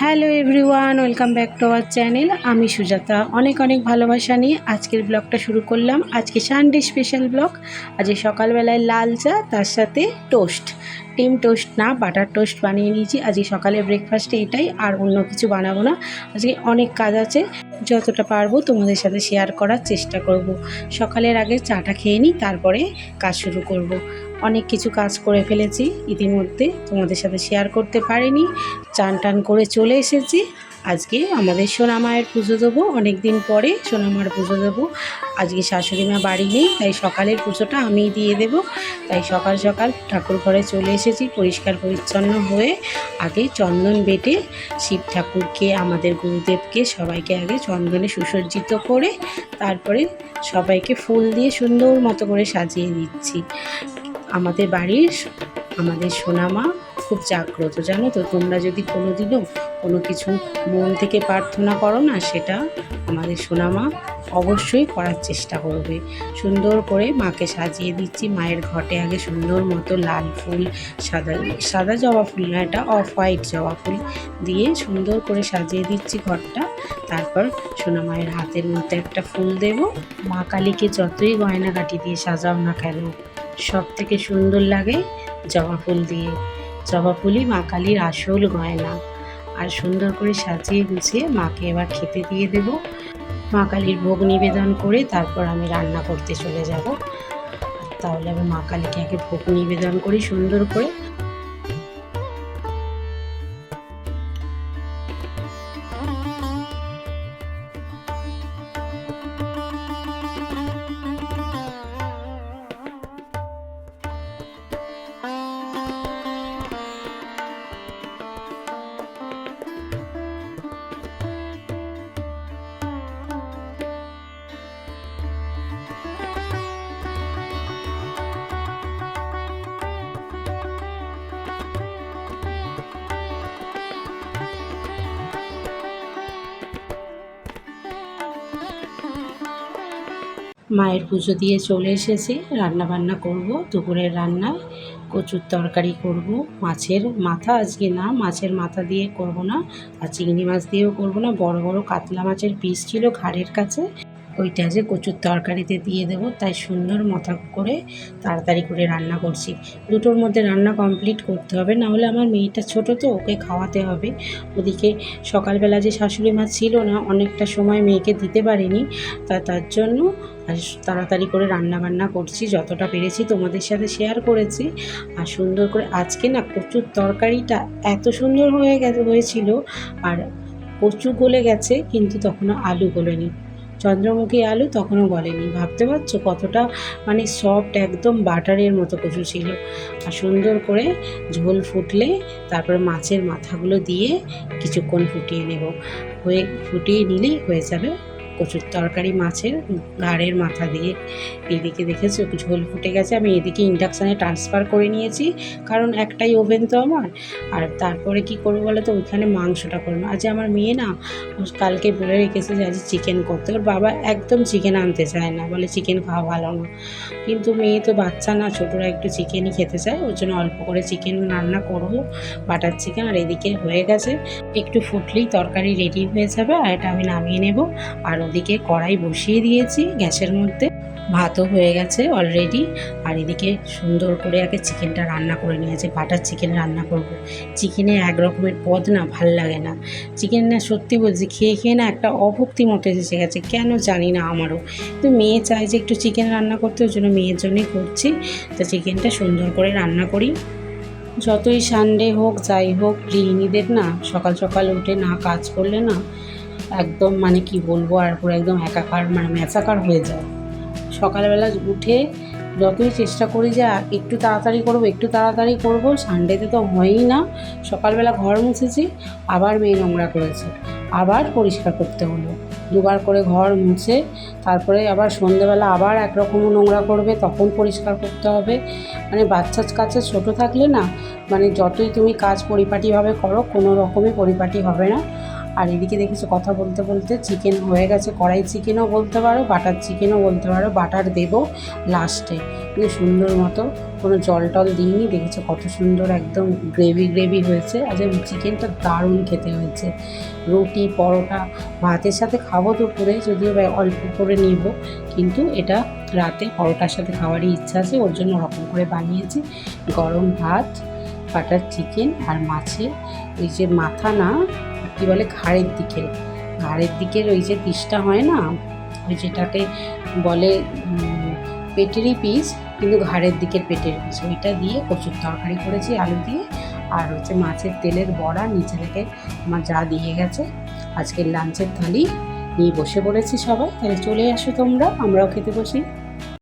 Hello everyone, welcome back to our channel. আমি সুজাতা। অনেক অনেক ভালোবাসা নিয়ে আজকের ব্লগটা শুরু করলাম। আজকে সানডে স্পেশাল ব্লগ। আজকে সকালবেলায় লাল চা, তার সাথে টোস্ট ডিম টোস্ট না বাটার টোস্ট বানিয়ে নিয়েছি আজকে সকালে ব্রেকফাস্টে এটাই, আর অন্য কিছু বানাবো না আজকে অনেক কাজ আছে, যতটা পারব তোমাদের সাথে শেয়ার করার চেষ্টা করব। সকালের আগে চাটা খেয়ে নিই, তারপরে কাজ শুরু করব। অনেক কিছু কাজ করে ফেলেছি, ইতিমধ্যে তোমাদের সাথে শেয়ার করতে পারিনি চান টান করে চলে এসেছি আজকে আমাদের সোনামায়ের পুজো দেবো। অনেক দিন পরে সোনামার পুজো দেবো। আজকে শাশুড়ি মা বাড়ি নেই, তাই সকালের পুজোটা আমিই দিয়ে দেব। তাই সকাল সকাল ঠাকুর ঘরে চলে এসেছি, পরিষ্কার পরিচ্ছন্ন হয়ে আগে চন্দন বেটে শিব ঠাকুরকে, আমাদের গুরুদেবকে সবাইকে আগে চন্দনে সুসজ্জিত করে তারপরে সবাইকে ফুল দিয়ে সুন্দর মতো করে সাজিয়ে দিচ্ছি। আমাদের বাড়ির, আমাদের সোনামা খুব জাগ্রত, জানো তো? তোমরা যদি কোনো দিনও কোনো কিছু মন থেকে প্রার্থনা করো না, সেটা আমাদের সোনামা অবশ্যই করার চেষ্টা করবে। সুন্দর করে মাকে সাজিয়ে দিচ্ছি, মায়ের ঘটে আগে সুন্দর মতো লাল ফুল, সাদা সাদা জবা ফুল না, এটা অফ হোয়াইট জবা ফুল দিয়ে সুন্দর করে সাজিয়ে দিচ্ছি ঘরটা। তারপর সোনা মায়ের হাতের মধ্যে একটা ফুল দেব। মা কালীকে যতই গয়নাগাটি দিয়ে সাজাও না কেন সব থেকে সুন্দর লাগে জবা ফুল দিয়ে। জবা ফুলই মা কালীর আসল গয়না। আর সুন্দর করে সাজিয়ে গুছিয়ে মাকে এবার খেতে দিয়ে দেব। মা কালীর ভোগ নিবেদন করে তারপর আমি রান্না করতে চলে যাব। তাহলে আমি মা কালীকে আগে ভোগ নিবেদন করি সুন্দর করে। মায়ের পুজো দিয়ে চলে এসেছি। রান্না বান্না করব, দুপুরের রান্নায় কচুর তরকারি করব, মাছের মাথা, আজকে না মাছের মাথা দিয়ে করব না, আর চিংড়ি মাছ দিয়েও করব না, বড় বড় কাতলা মাছের পিস ছিল ঘাড়ের কাছে, ওইটা যে কচুর তরকারিতে দিয়ে দেব, তাই সুন্দর মাথা করে তাড়াতাড়ি করে রান্না করছি। দুটোর মধ্যে রান্না কমপ্লিট করতে হবে, না হলে আমার মেয়েটা ছোট তো, ওকে খাওয়াতে হবে। ওদিকে সকালবেলা যে শাশুড়ি মা ছিল না, অনেকটা সময় মেয়েকে দিতে পারিনি, তা তার জন্য আর তাড়াতাড়ি করে রান্না বান্না করছি, যতটা পেরেছি তোমাদের সাথে শেয়ার করেছি। আর সুন্দর করে, আজকে না কচুর তরকারিটা এত সুন্দর হয়ে গেছে, হয়েছিল। আর কচু গলে গেছে, কিন্তু তখনও আলু গলেনি। চন্দ্রমুখী আলু তখনও গলেনি। ভাবতে পারছ কতটা মানে সফট একদম বাটারের মতো কচু ছিল। আর সুন্দর করে ঝোল ফুটলে তারপরে মাছের মাথাগুলো দিয়ে কিছুক্ষণ ফুটিয়ে নেব। হয়ে, ফুটিয়ে নিলেই হয়ে যাবে কচুর তরকারি মাছের ঘাড়ের মাথা দিয়ে এদিকে দেখেছ ঝোল ফুটে গেছে। আমি এদিকে ইন্ডাকশানে ট্রান্সফার করে নিয়েছি, কারণ একটাই ওভেন তো আমার। আর তারপরে কি করব বলো তো, ওইখানে মাংসটা করব। আজ আমার মেয়ে না, কালকে বলে রেখেছে যে আজ চিকেন করতে। ওর বাবা একদম চিকেন আনতে চায় না। বলে চিকেন খাওয়া ভালো না। কিন্তু মেয়ে তো বাচ্চা না, ছোটরা একটু চিকেনই খেতে চায়। ওর জন্য অল্প করে চিকেন রান্না করব বাটার চিকেন আর এদিকে হয়ে গেছে, একটু ফুটলেই তরকারি রেডি হয়ে যাবে। আর এটা আমি নামিয়ে নেব। আর ওদিকে কড়াই বসিয়ে দিয়েছি গ্যাসের মধ্যে। ভাতও হয়ে গেছে অলরেডি আর এদিকে সুন্দর করে আগে চিকেনটা রান্না করে নিয়েছে বাটার চিকেন রান্না করব। চিকেনে এক রকমের পদ না, ভালো লাগে না। চিকেন না সত্যি বলছি, খেয়ে খেয়ে না একটা অভক্তি মতো এসে গেছে, কেন জানি না আমারও। তো মেয়ে চায় যে একটু চিকেন রান্না করতে, ওই জন্য মেয়ের জন্যই করছি। তো চিকেনটা সুন্দর করে রান্না করি। যতই সানডে হোক, যাই হোক, গৃহিণীদের না সকাল সকাল উঠে না কাজ করলে না একদম মানে কি বলব, আর পুরো একদম একাকার মানে ম্যাচাকার হয়ে যায়। সকালবেলা উঠে যতই চেষ্টা করি যে একটু তাড়াতাড়ি করব, একটু তাড়াতাড়ি করব সানডেতে তো হয়ই না। সকালবেলা ঘর মুছেছি, আবার মেয়ে নোংরা করেছে। আবার পরিষ্কার করতে হলো। দুবার করে ঘর মুছে, তারপরে আবার সন্ধেবেলা আবার একরকম নোংরা করবে, তখন পরিষ্কার করতে হবে। মানে বাচ্চার কাছে ছোটো থাকলে না মানে যতই তুমি কাজ পরিপাটিভাবে করো, কোনো রকমই পরিপাটি হবে না। আর এদিকে দেখেছ কথা বলতে বলতে চিকেন হয়ে গেছে। কড়াই চিকেনও বলতে পারো বাটার চিকেনও বলতে পারো বাটার দেবো লাস্টে কিন্তু সুন্দর মতো কোনো জল টল দিইনি, দেখেছ কত সুন্দর একদম গ্রেভি গ্রেভি হয়েছে। আর চিকেনটা দারুণ খেতে হয়েছে। রুটি, পরোটা, ভাতের সাথে খাব দুপুরে, যদিও বা অল্প করে নিব, কিন্তু এটা রাতে পরোটার সাথে খাওয়ারই ইচ্ছা আছে, ওর জন্য ওরকম করে বানিয়েছি। গরম ভাত বাটার চিকেন আর মাছের ওই যে মাথা না, কী বলে, ঘাড়ের দিকে। ঘাড়ের দিকের ওই যে পিসটা হয় না, ওই যেটাকে বলে পেটেরই পিস কিন্তু ঘাড়ের দিকের পেটের পিস ওইটা দিয়ে কচুর তরকারি করেছি, আলু দিয়ে। আর হচ্ছে মাছের তেলের বড়া, নিচে থেকে আমার যা দিয়ে গেছে। আজকের লাঞ্চের থালি নিয়ে বসে পড়েছি সবাই। তাহলে চলে আসো তোমরা, আমরাও খেতে বসি।